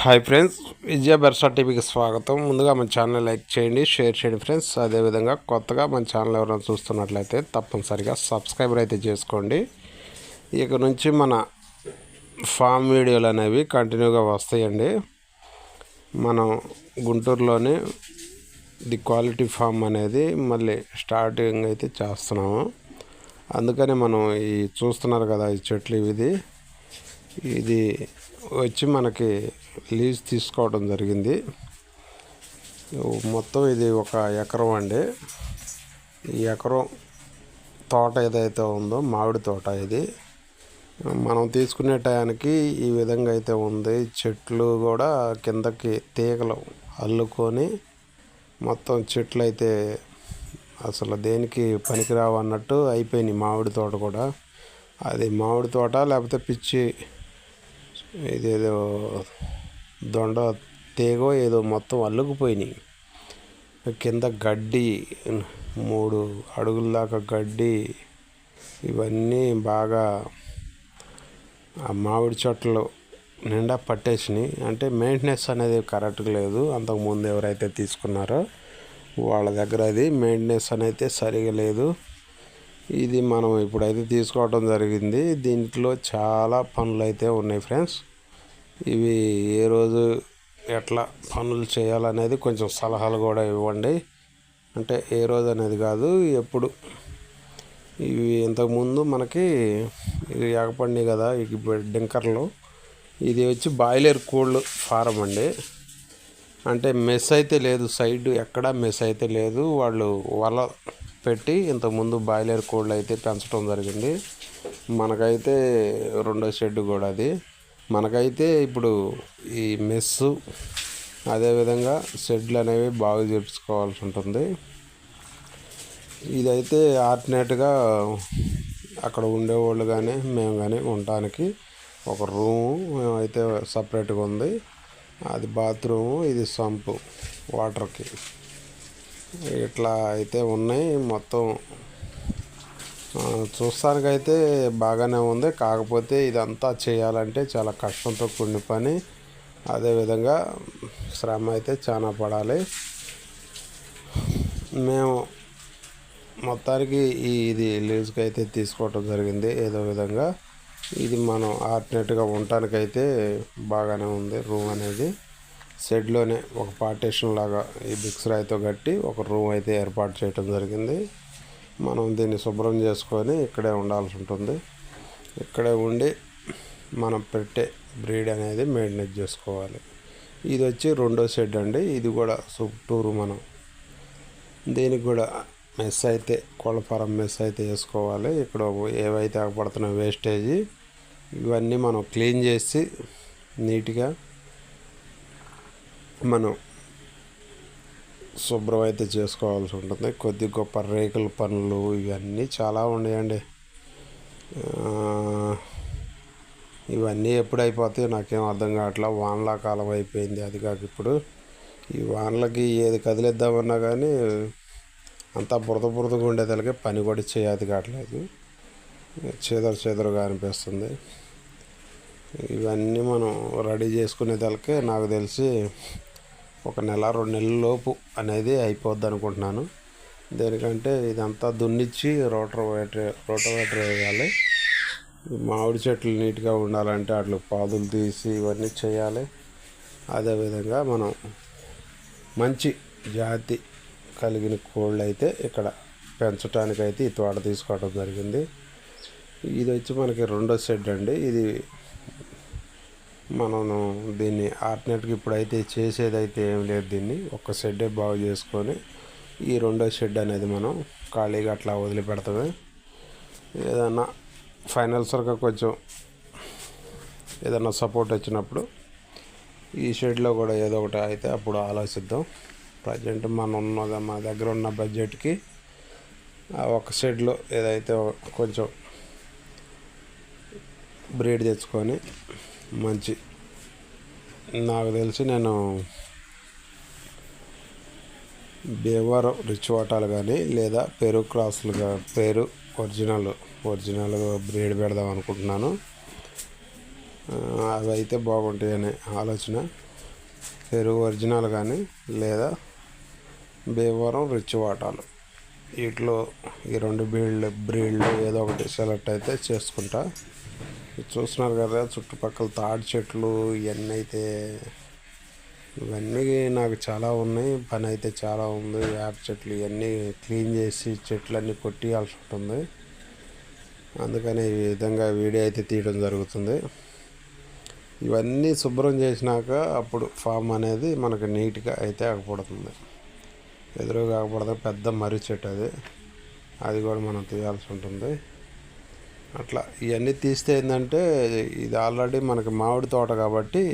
Hi friends విజయ బెర్సా టీవీకి స్వాగతం. ముందుగా మన ఛానల్ లైక్ చేయండి షేర్ చేయండి ఫ్రెండ్స్. అదేవిధంగా కొత్తగా మన ఛానల్ ఎవరైనా చూస్తున్నట్లయితే తప్పనిసరిగా సబ్స్క్రైబర్ అయితే చేసుకోండి. ఇక నుంచి మన ఫామ్ వీడియోలు అనేవి కంటిన్యూగా వస్తాయండి. మనం గుంటూరులోని ది క్వాలిటీ ఫామ్ అనేది మళ్ళీ స్టార్టింగ్ అయితే చేస్తున్నాము. అందుకని మనం ఈ చూస్తున్నారు కదా ఈ చెట్లు ఇది ఇది వచ్చి మనకి లీజ్ తీసుకోవడం జరిగింది. మొత్తం ఇది ఒక ఎకరం అండి. ఈ ఎకరం తోట ఏదైతే ఉందో మామిడి తోట ఇది. మనం తీసుకునే టయానికి ఈ విధంగా అయితే ఉంది. చెట్లు కూడా కిందకి తీగలు అల్లుకొని మొత్తం చెట్లు అయితే అసలు దేనికి పనికిరావు అన్నట్టు అయిపోయినాయి మామిడి తోట కూడా. అది మామిడి తోట లేకపోతే పిచ్చి ఇదేదో దొండ తీగో ఏదో మొత్తం అల్లుకుపోయినాయి. కింద గడ్డి మూడు అడుగుల దాకా గడ్డి ఇవన్నీ బాగా ఆ మామిడి చెట్లు నిండా పట్టేసినాయి. అంటే మెయింటెనెన్స్ అనేది కరెక్ట్గా లేదు. అంతకుముందు ఎవరైతే తీసుకున్నారో వాళ్ళ దగ్గర అది మెయింటెనెన్స్ అనేది సరిగా లేదు. ఇది మనం ఇప్పుడైతే తీసుకోవడం జరిగింది. దీంట్లో చాలా పనులు అయితే ఉన్నాయి ఫ్రెండ్స్. ఇవి ఏ రోజు ఎట్లా పనులు చేయాలనేది కొంచెం సలహాలు కూడా ఇవ్వండి. అంటే ఏ రోజు అనేది కాదు ఎప్పుడు. ఇవి ఇంతకుముందు మనకి ఇది ఎగపండి కదా ఈ డింకర్లు. ఇది వచ్చి బాయిలర్ కోళ్ళు ఫారం అండి. అంటే మెస్ అయితే లేదు సైడ్ ఎక్కడా మెస్ అయితే లేదు. వాళ్ళు వల పెట్టి ఇంతకుముందు బాయిలర్ కోళ్ళు అయితే పెంచడం జరిగింది. మనకైతే రెండో షెడ్ కూడా అది. మనకైతే ఇప్పుడు ఈ మెస్సు అదేవిధంగా షెడ్లు అనేవి బాగా చేర్చుకోవాల్సి ఉంటుంది. ఇదైతే ఆర్టినేట్గా అక్కడ ఉండేవాళ్ళు కానీ మేము కానీ ఉండటానికి ఒక రూము అయితే సపరేట్గా ఉంది. అది బాత్రూము ఇది సంపు వాటర్కి. ఇట్లా అయితే ఉన్నాయి. మొత్తం చూస్తానికైతే బాగానే ఉంది. కాకపోతే ఇదంతా చేయాలంటే చాలా కష్టంతో కూడిన పని. అదేవిధంగా శ్రమ అయితే చాలా పడాలి. మేము మొత్తానికి ఈ ఇది లీజ్కి అయితే తీసుకోవటం జరిగింది. ఏదో విధంగా ఇది మనం ఆర్టినేట్గా ఉండటానికైతే బాగానే ఉంది రూమ్ అనేది. షెడ్లోనే ఒక పార్టీషన్ లాగా ఈ బిక్స్ రాయితో కట్టి ఒక రూమ్ అయితే ఏర్పాటు చేయడం జరిగింది. మనం దీన్ని శుభ్రం చేసుకొని ఇక్కడే ఉండాల్సి ఉంటుంది. ఇక్కడే ఉండి మనం పెట్టే బ్రీడ్ అనేది మెయింటైన్ చేసుకోవాలి. ఇది వచ్చి రెండో షెడ్ అండి. ఇది కూడా చుట్టూరు మనం దీనికి కూడా మెస్ అయితే కోళ్ళఫారం మెస్ అయితే వేసుకోవాలి. ఇక్కడ ఏవైతే ఆగపడుతున్న వేస్టేజీ ఇవన్నీ మనం క్లీన్ చేసి నీట్గా మనం శుభ్రం అయితే చేసుకోవాల్సి ఉంటుంది. కొద్ది గొప్ప రేకుల పనులు ఇవన్నీ చాలా ఉన్నాయండి. ఇవన్నీ ఎప్పుడు అయిపోతాయో నాకేం అర్థం కావట్లా. వానలా కాలం అయిపోయింది అది కాక ఇప్పుడు. ఈ వానలకి ఏది కదిలిద్దామన్నా కానీ అంతా బురద బురదగా ఉండేదానికి పని కూడా చేయదు కావట్లేదు. చేదరు చేదరుగా అనిపిస్తుంది. ఇవన్నీ మనం రెడీ చేసుకునేదానికి నాకు తెలిసి ఒక నెల రెండు నెలల లోపు అనేది అయిపోద్ది అనుకుంటున్నాను దేనికంటే ఇదంతా దున్నిచ్చి రోటర్ వేటర్ వేయాలి. మామిడి చెట్లు నీట్గా ఉండాలంటే అట్లా పాదులు తీసి ఇవన్నీ చేయాలి. అదేవిధంగా మనం మంచి జాతి కలిగిన కోళ్ళు అయితే ఇక్కడ పెంచడానికైతే ఈ తోట తీసుకోవడం జరిగింది. ఇది వచ్చి మనకి రెండో షెడ్ అండి. ఇది మనం దీన్ని ఆర్టినేట్గా ఇప్పుడైతే చేసేదైతే ఏం లేదు దీన్ని. ఒక షెడ్డే బాగు చేసుకొని ఈ రెండో షెడ్ అనేది మనం ఖాళీగా అట్లా వదిలిపెడతాము. ఏదన్నా ఫైనల్సర్గా కొంచెం ఏదన్నా సపోర్ట్ వచ్చినప్పుడు ఈ షెడ్లో కూడా ఏదో ఒకటి అయితే అప్పుడు ఆలోచిద్దాం. ప్రజెంట్ మన ఉన్న మా దగ్గర ఉన్న బడ్జెట్కి ఒక షెడ్లో ఏదైతే కొంచెం బ్రీడ్ తెచ్చుకొని మంచి. నాకు తెలిసి నేను బేవర్ రిచ్ వాటాలు కానీ లేదా పెరు క్రాసులుగా పేరు ఒరిజినల్ ఒరిజినల్ బ్రీడ్ పెడదాం అనుకుంటున్నాను. అవి అయితే అనే ఆలోచన. పెరుగు ఒరిజినల్ కానీ లేదా భీమవరం రిచ్ వాటాలు. వీటిలో ఈ రెండు బ్రీడ్లు బ్రీడ్లు ఏదో ఒకటి సెలెక్ట్ అయితే చేసుకుంటా. చూస్తున్నారు కదా చుట్టుపక్కల తాడి చెట్లు ఇవన్నీ అయితే ఇవన్నీ నాకు చాలా ఉన్నాయి. పని అయితే చాలా ఉంది. వేప చెట్లు ఇవన్నీ క్లీన్ చేసి చెట్లన్నీ కొట్టియాల్సి ఉంటుంది అందుకని ఈ విధంగా వీడియో అయితే తీయడం జరుగుతుంది. ఇవన్నీ శుభ్రం చేసినాక అప్పుడు ఫామ్ అనేది మనకు నీట్గా అయితే ఆగపడుతుంది. ఎదురు ఆగపడదు. పెద్ద మర్రి చెట్టు అది. అది కూడా మనం తీయాల్సి ఉంటుంది. అట్లా ఇవన్నీ తీస్తే ఏంటంటే ఇది ఆల్రెడీ మనకి మామిడి తోట కాబట్టి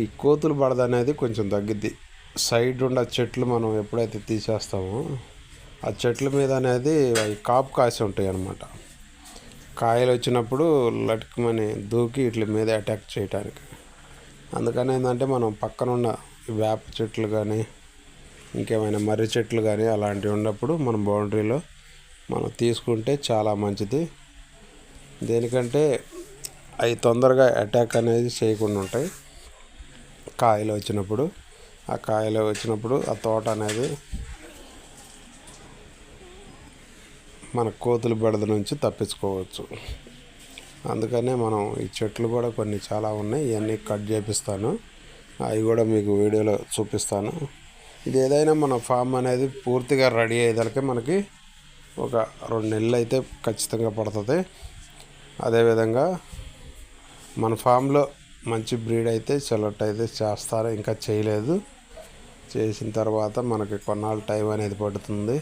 ఈ కోతులు బడద అనేది కొంచెం తగ్గిద్ది. సైడ్ ఉన్న చెట్లు మనం ఎప్పుడైతే తీసేస్తామో ఆ చెట్ల మీద అనేది అవి కాపు కాసి ఉంటాయి అన్నమాట కాయలు వచ్చినప్పుడు లటుకుమని దూకి వీటి మీద అటాక్ చేయడానికి అందుకని ఏంటంటే మనం పక్కన ఉన్న వేప చెట్లు కానీ ఇంకేమైనా మర్రి చెట్లు కానీ అలాంటివి ఉన్నప్పుడు మన బౌండరీలో మనం తీసుకుంటే చాలా మంచిది. దేనికంటే అవి తొందరగా అటాక్ అనేది చేయకుండా ఉంటాయి. కాయలు వచ్చినప్పుడు ఆ కాయలు వచ్చినప్పుడు ఆ తోట అనేది మన కోతులు బెడద నుంచి తప్పించుకోవచ్చు. అందుకనే మనం ఈ చెట్లు కూడా కొన్ని చాలా ఉన్నాయి. ఇవన్నీ కట్ చేపిస్తాను. అవి కూడా మీకు వీడియోలో చూపిస్తాను. ఇది ఏదైనా మన ఫామ్ అనేది పూర్తిగా రెడీ అయ్యేదానికి మనకి ఒక రెండు నెలలు అయితే ఖచ్చితంగా పడుతుంది. అదేవిధంగా మన ఫామ్లో మంచి బ్రీడ్ అయితే సెలెక్ట్ అయితే చేస్తారు? ఇంకా చేయలేదు. చేసిన తర్వాత మనకి కొన్నాళ్ళు టైం అనేది పడుతుంది.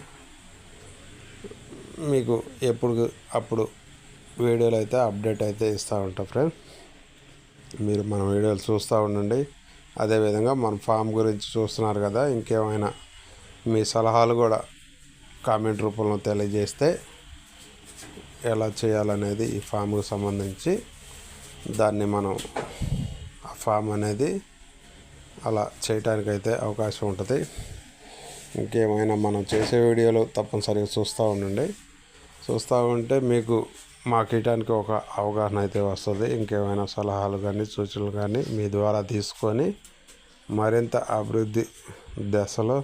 మీకు ఎప్పుడు అప్పుడు వీడియోలు అయితే అప్డేట్ అయితే ఇస్తూ ఉంటాం ఫ్రెండ్. మీరు మన వీడియోలు చూస్తూ ఉండండి. అదేవిధంగా మన ఫామ్ గురించి చూస్తున్నారు కదా ఇంకేమైనా మీ సలహాలు కూడా కామెంట్ రూపంలో తెలియజేస్తే ఎలా చేయాలనేది ఈ ఫామ్కి సంబంధించి దాన్ని మనం ఆ ఫామ్ అనేది అలా చేయటానికైతే అవకాశం ఉంటుంది. ఇంకేమైనా మనం చేసే వీడియోలు తప్పనిసరిగా చూస్తూ ఉండండి. చూస్తూ ఉంటే మీకు మాకు కీటానికి ఒక అవగాహన అయితే వస్తుంది. ఇంకేమైనా సలహాలు కానీ సూచనలు కానీ మీ ద్వారా తీసుకొని మరింత అభివృద్ధి దశలో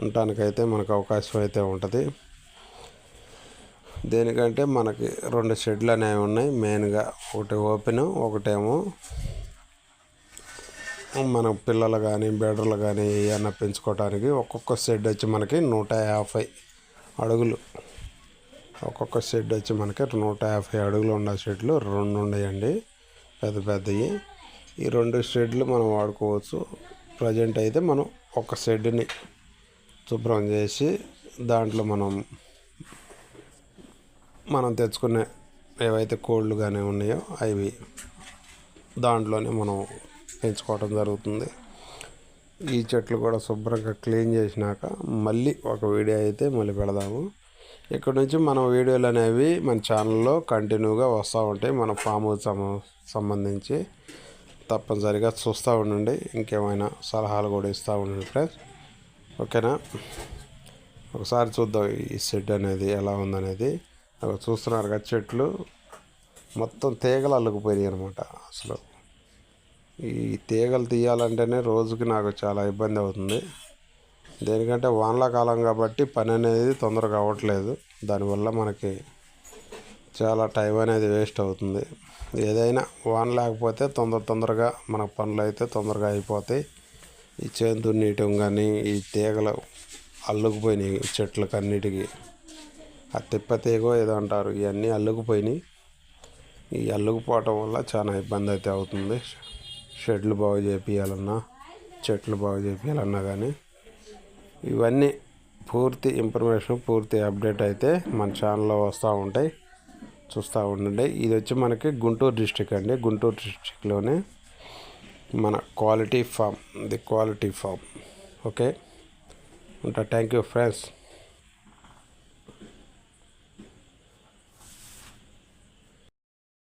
ఉండటానికైతే మనకు అవకాశం అయితే ఉంటుంది. దేనికంటే మనకి రెండు షెడ్లు అనేవి ఉన్నాయి. మెయిన్గా ఒకటి ఓపెన్ ఒకటేమో మన పిల్లలు కానీ బెడర్లు కానీ ఏమన్నా పెంచుకోవడానికి ఒక్కొక్క షెడ్ వచ్చి మనకి నూట యాభై అడుగులు. ఒక్కొక్క షెడ్ వచ్చి మనకి నూట యాభై అడుగులు ఉన్న షెడ్లు రెండు ఉన్నాయండి. పెద్ద పెద్దవి ఈ రెండు షెడ్లు మనం వాడుకోవచ్చు. ప్రజెంట్ అయితే మనం ఒక షెడ్ని శుభ్రం చేసి దాంట్లో మనం మనం తెచ్చుకునే ఏవైతే కోళ్ళు కానీ ఉన్నాయో అవి దాంట్లోనే మనం పెంచుకోవడం జరుగుతుంది. ఈ చెట్లు కూడా శుభ్రంగా క్లీన్ చేసినాక మళ్ళీ ఒక వీడియో అయితే మళ్ళీ పెడదాము. ఇక్కడ నుంచి మన వీడియోలు అనేవి మన ఛానల్లో కంటిన్యూగా వస్తూ ఉంటాయి. మన ఫామ్ సంబంధించి తప్పనిసరిగా చూస్తూ ఉండండి. ఇంకేమైనా సలహాలు కూడా ఇస్తూ ఉండండి ఫ్రెండ్స్. ఓకేనా? ఒకసారి చూద్దాం ఈ షెడ్ అనేది ఎలా ఉందనేది. అక్కడ చూస్తున్నారు కదా చెట్లు. మొత్తం తీగలు అల్లుకుపోయినాయి అనమాట అసలు. ఈ తీగలు తీయాలంటేనే రోజుకి నాకు చాలా ఇబ్బంది అవుతుంది. దేనికంటే వానల కాలం కాబట్టి పని అనేది తొందరగా అవ్వట్లేదు. దానివల్ల మనకి చాలా టైం అనేది వేస్ట్ అవుతుంది. ఏదైనా వాన లేకపోతే తొందర తొందరగా మన పనులు అయితే తొందరగా అయిపోతాయి. ఈ చేను దున్నీయటం కానీ ఈ తీగలు అల్లుకుపోయినాయి చెట్లకు అన్నిటికీ ఆ తిప్పతీగో ఏదో అంటారు. ఇవన్నీ అల్లుకుపోయినాయి. ఈ అల్లుకుపోవటం వల్ల చాలా ఇబ్బంది అయితే అవుతుంది. షెడ్లు బాగు చేపియాలన్నా చెట్లు బాగు చేపియాలన్నా కానీ ఇవన్నీ పూర్తి ఇన్ఫర్మేషన్ పూర్తి అప్డేట్ అయితే మన ఛానల్లో వస్తూ ఉంటాయి. చూస్తూ ఉండండి. ఇది వచ్చి మనకి గుంటూరు డిస్టిక్ అండి. గుంటూరు డిస్టిక్లోనే మన quality farm the quality farm. Okay? ఉంటా థ్యాంక్ యూ ఫ్రెండ్స్.